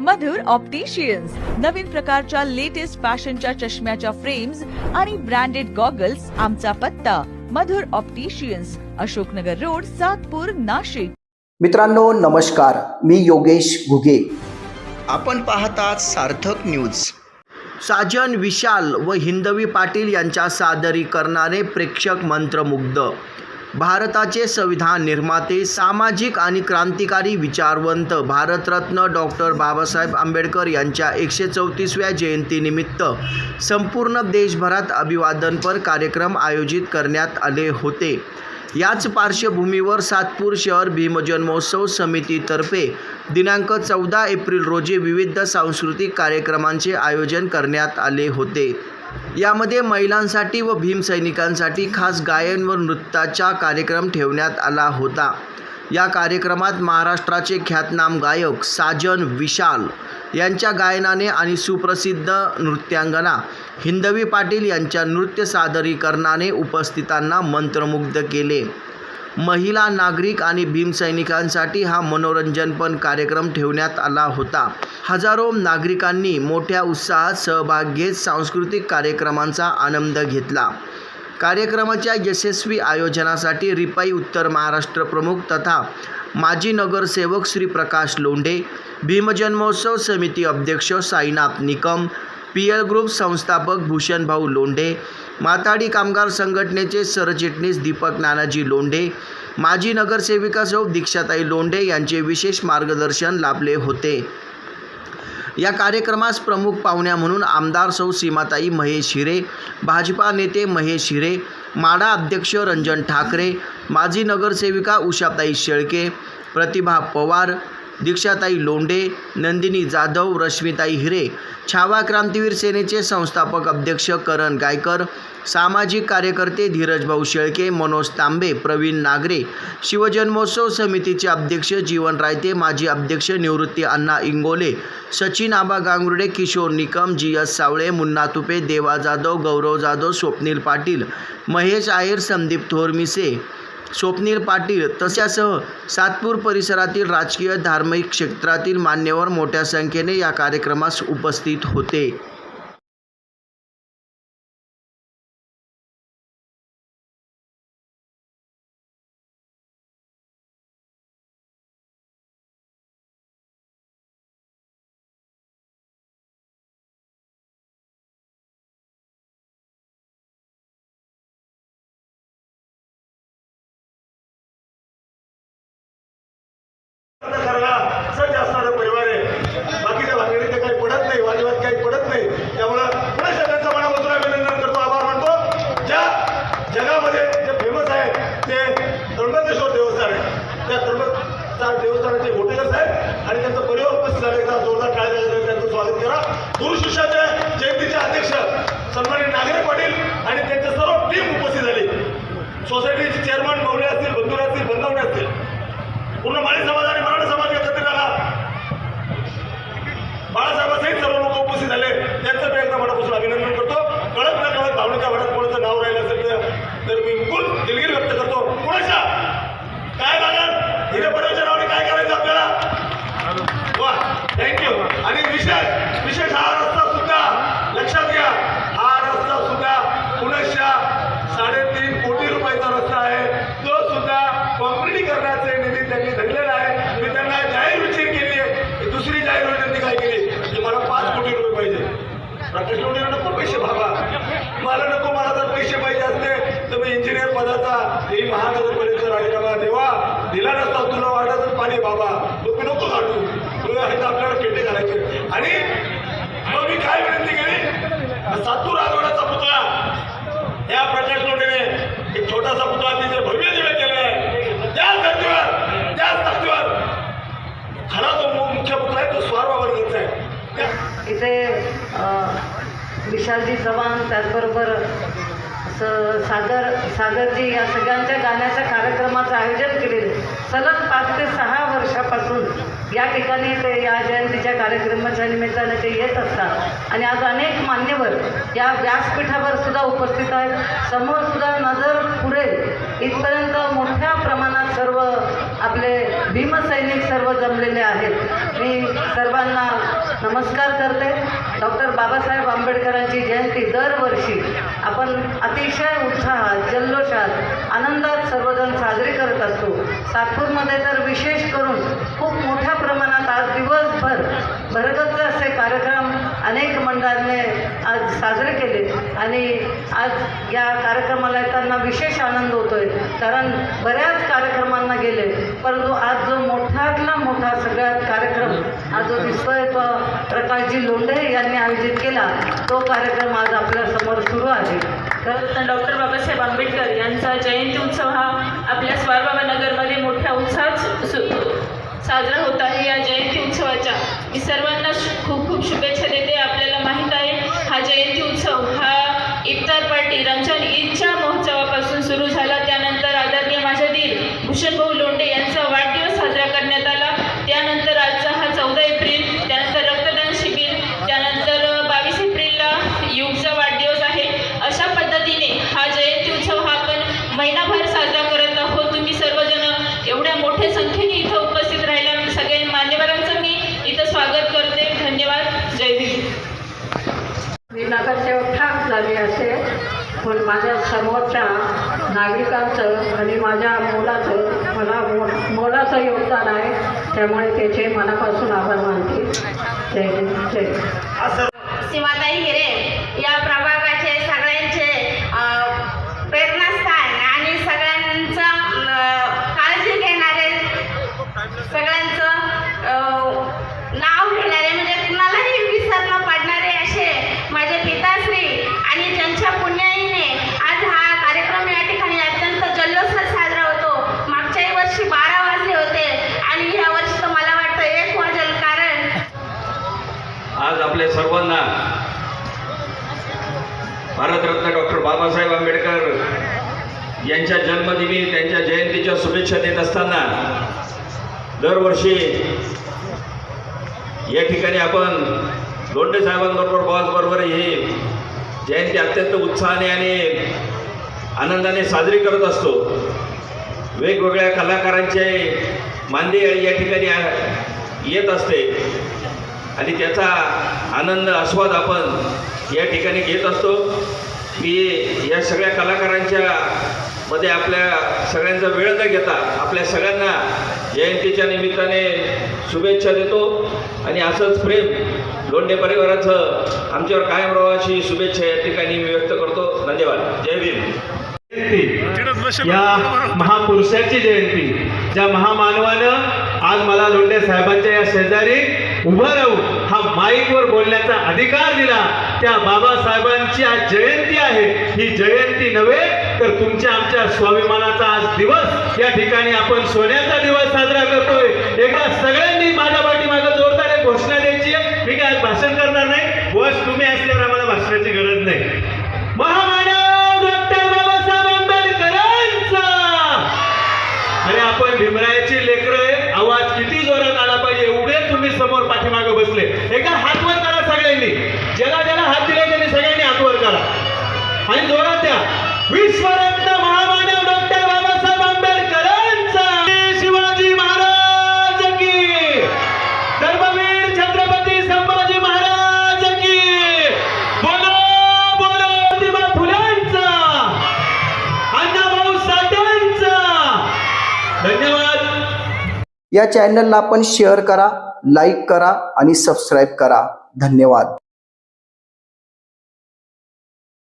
मधुर opticians नवीन प्रकारच्या latest फॅशनच्या चष्म्याच्या फ्रेम्स आणि ब्रँडेड गॉगल्स आमचा पत्ता. Madhur opticians Ashoknagar road Satpur Nashik. मित्रांनो नमस्कार. मी योगेश घुगे. आपण पाहतात सार्थक न्यूज साजन विशाल व हिंदवी पाटील यांच्या सादरीकरणाने प्रेक्षक मंत्रमुग्ध. भारताचे संविधान निर्माते सामाजिक आणि क्रांतिकारी विचारवंत भारतरत्न डॉक्टर बाबासाहेब आंबेडकर यांच्या एकशे चौतीसव्या जयंतीनिमित्त संपूर्ण देशभरात अभिवादनपर कार्यक्रम आयोजित करण्यात आले होते. याच पार्श्वभूमीवर सातपूर शहर भीमजन्मोत्सव समितीतर्फे दिनांक चौदा एप्रिल रोजी विविध सांस्कृतिक कार्यक्रमांचे आयोजन करण्यात आले होते. यामध्ये महिलांसाठी व भीमसैनिकांसाठी खास गायन व नृत्याचा कार्यक्रम ठेवण्यात आला होता. या कार्यक्रमात महाराष्ट्राचे ख्यातनाम गायक साजन विशाल यांच्या गायनाने आणि सुप्रसिद्ध नृत्यांगना हिंदवी पाटील यांच्या नृत्य सादरीकरणाने उपस्थितांना मंत्रमुग्ध केले. महिला नागरिक आणि भीमसैनिकांसाठी हा मनोरंजनपण कार्यक्रम ठेवण्यात आला होता. हजारो नागरिकांनी मोठ्या उत्साहात सहभाग घेत सांस्कृतिक कार्यक्रमांचा आनंद घेतला. कार्यक्रमाच्या यशस्वी आयोजनासाठी रिपाई उत्तर महाराष्ट्र प्रमुख तथा माजी नगरसेवक श्री प्रकाश लोंढे भीमजन्मोत्सव समिती अध्यक्ष Sainath Nikam P L group संस्थापक भूषणभाऊ लोंढे माथाडी कामगार संघटनेचे सरचिटणीस दीपक नानाजी लोंढे माजी नगरसेविका सौ दीक्षाताई लोंढे यांचे विशेष मार्गदर्शन लाभले होते. या कार्यक्रमास प्रमुख पाहुण्या म्हणून आमदार सौ सीमाताई महेश हिरे भाजपा नेते महेश हिरे माडा अध्यक्ष रंजन ठाकरे माजी नगरसेविका उषाताई शेळके प्रतिभा पवार दीक्षाताई लोंढे नंदिनी जाधव रश्मिताई हिरे छावा क्रांतीवीर सेनेचे संस्थापक अध्यक्ष करण गायकर सामाजिक कार्यकर्ते धीरजभाऊ शेळके मनोज तांबे प्रवीण नागरे शिवजन्मोत्सव समितीचे अध्यक्ष जीवन रायते माजी अध्यक्ष निवृत्ती अण्णा इंगोले सचिन आबा गांगुर्डे किशोर निकम जी एस सावळे मुन्ना तुपे देवा जाधव गौरव जाधव स्वप्नील पाटील महेश आहेर संदीप थोरमिसे स्वप्नील पाटील तशासह सातपूर परिसरातील राजकीय धार्मिक क्षेत्रातील मान्यवर मोठ्या संख्येने या कार्यक्रमास उपस्थित होते. सगळा सज्ज असणारा परिवार आहे. बाकीच्या भानगडीत ते काही पडत नाही वादविवाद काही पडत नाही त्यामुळं पुन्हा त्यांचं मनापासून अभिनंदन करतो आभार मानतो ज्या जगामध्ये जे फेमस आहे ते त्र्यंबकेश्वर देवस्थान आहे त्या त्र्यंबकेश्वर देवस्थानाचे होटेलच आहे आणि त्यांचं परिवार उपस्थित झाले एकदा जोरदार टाळ्या त्यांचं स्वागत करा गुरु शिष्याचे जयंतीचे अध्यक्ष सन्मानित नागरे पाटील आणि त्यांचे सर्व टीम उपस्थित झाली सोसायटीचे चेअरमन मौले असतील बंधुरे असतील बंधवणे असतील पूर्ण माळी समाज आणि मराठा समाज एकत्रित आला बाळासाहेबांसहित सर्व लोक उपस्थित झाले त्यांचं मी एकदा मनापासून अभिनंदन करतो कळत न कळत भावनेच्या भरात कोणाचं नाव राहिलं असेल तर- तर मी बिलकुल दिलगिरी व्यक्त करतो कोणाच्या काय लागणार हिरे काय करायचं आपल्याला? वा थँक्यू आणि विशेष विशेष हा रस्ता सुद्धा लक्षात घ्या हा रस्ता सुद्धा पुनश्चा साडेतीन कोटी रुपयाचा रस्ता आहे तो सुद्धा कॉम्प्लिटीकरणाचे निधी त्यांनी धरलेला आहे मी त्यांना जाहीर विचार केली आहे की दुसरी जाहीर विनंती काय केली की मला पाच कोटी रुपये पाहिजे प्रकाश लोणे नको पैसे बाबा मला नको मला जर पैसे पाहिजे असते तर मी इंजिनियर पदाचा ही महानगरपालिकेचा राजीनामा देवा दिला नसता तुला वाटायचं पाणी बाबा मग मी नको काढू तुला हे तर आपल्याला पेटे घालायचे आणि मग मी काय विनंती केली सातूर राजवाड्याचा पुतळा या प्रकाश लोटेने एक छोटासा पुतळा तिथे भव्य दिवे केलेला आहे त्याच धर्तीवर त्याच धर्तीवर खरा जो मु- मुख्य पुतळा आहे तो स्वार बाबा आहे त्या इथे अ, विशालजी चव्हाण त्याचबरोबर स सागर सागरजी या सगळ्यांच्या गाण्याच्या कार्यक्रमाचं आयोजन केलेलं सलग पाच ते सहा वर्षापासून या ठिकाणी ते या जयंतीच्या कार्यक्रमाच्या निमित्ताने ते येत असतात. आणि आज अनेक मान्यवर या व्यासपीठावर सुद्धा उपस्थित आहेत. समोर सुद्धा नजर पुरेल. इथपर्यंत मोठ्या प्रमाणात सर्व आपले भीमसैनिक सर्व जमलेले आहेत. मी सर्वांना नमस्कार करते. डॉक्टर बाबासाहेब आंबेडकरांची जयंती दरवर्षी आपण अतिशय उत्साहात जल्लोषात आनंदात सर्वजण असतो. सातपूरमध्ये तर विशेष करून खूप मोठ्या प्रमाणात आज दिवसभर भरगच्च असे कार्यक्रम अनेक मंडळांनी आज साजरे केले आणि आज या कार्यक्रमाला येताना विशेष आनंद होतोय. कारण बऱ्याच कार्यक्रमांना गेले परंतु आज जो मोठ्यातला मोठा सगळ्यात कार्यक्रम आज जो दिसतोय तो प्रकाशजी लोंढे यांनी आयोजित केला तो कार्यक्रम आज आपल्यासमोर सुरू आहे. तर डॉक्टर बाबासाहेब आंबेडकर यांचा जयंती उत्सव हा आपल्या स्वारबाबानगरमध्ये मोठ्या उत्साहात साजरा होत आहे. या जयंती उत्सवाच्या मी सर्वांना खूप खूप शुभेच्छा देते आपल्याला माहीत आहे हा जयंती उत्सव हा इफ्तार पार्टी रमजान ईदच्या महोत्सवापासून सुरू झाला त्यानंतर आदरणीय माझ्या दीर भूषणभाऊ लोंढे यांचा वाढदिवस साजरा करण्यात आला त्यानंतर आजचा हा चौदा एप्रिल त्यानंतर रक्तदान शिबिर त्यानंतर बावीस एप्रिलला युगचा वाढदिवस आहे अशा पद्धतीने हा जयंती उत्सव हा आपण महिनाभर साजरा करत आहोत तुम्ही सर्वजण एवढ्या मोठ्या संख्येने इथं उपस्थित राहिल्या सगळ्या मान्यवरांचं मी इथं स्वागत करते धन्यवाद जय भीम मी नगरसेवक ठाक झाली असेल पण माझ्या समोरच्या नागरिकांचं आणि माझ्या मुलाचं मला मो- मोलाचं योगदान आहे. त्यामुळे त्याचे मनापासून आभार मानते. जय जय असं सीमाताई हिरे या प्रभागाचे सगळ्यांचे अ, प्रेरणास्थान आणि सगळ्यांचं अ, काळजी घेणारे सगळ्यांचं अ, नाव घेणारे म्हणजे कुणालाही विसर न पडणारे असे माझे पिताश्री आणि ज्यांच्या पुण्याईने आज हा कार्यक्रम या ठिकाणी अत्यंत जल्लोषात साजरा होतो मागच्याही वर्षी बारा वाजले होते आणि ह्या वर्षी तर मला वाटतं एक वाजेल कारण आज आपल्या सर्वांना. भारतरत्न डॉक्टर बाबासाहेब आंबेडकर यांच्या जन्मदिनी त्यांच्या जयंतीच्या शुभेच्छा देत असताना दरवर्षी या ठिकाणी आपण लोंढे साहेबांबरोबर बॉसबरोबर ही जयंती अत्यंत उत्साहाने आणि आनंदाने साजरी करत असतो. वेगवेगळ्या कलाकारांचे मानदेय या ठिकाणी येत असते. आणि त्याचा आनंद आस्वाद आपण या ठिकाणी घेत असतो. मी या सगळ्या कलाकारांच्या मध्ये आपल्या सगळ्यांचा वेळ न घेता आपल्या सगळ्यांना जयंतीच्या निमित्ताने शुभेच्छा देतो. आणि असंच प्रेम लोंढे परिवाराचं आमच्यावर कायम अशी शुभेच्छा या ठिकाणी मी व्यक्त करतो. धन्यवाद. जय भीम. जयंती. या महापुरुषाची जयंती. ज्या महामानवानं आज मला लोंढे साहेबांच्या या शेजारी उभं राहून हा माईकवर बोलण्याचा अधिकार दिला. त्या बाबासाहेबांची आज जयंती आहे. ही जयंती नव्हे तर तुमच्या आमच्या स्वाभिमानाचा आज दिवस. या ठिकाणी आपण सोन्याचा दिवस साजरा करतोय. एकदा सगळ्यांनी माझ्या विश्वरत्न महामानव डॉक्टर बाबासाहेब आंबेडकरांचा. शिवाजी महाराज की. धर्मवीर छत्रपती संभाजी महाराज की. बोलो बोलो प्रतिभा फुलांचा. अण्णाभाऊ साठ्यांचा धन्यवाद. या चॅनलला आपण शेअर करा लाईक करा आणि सबस्क्राईब करा. धन्यवाद.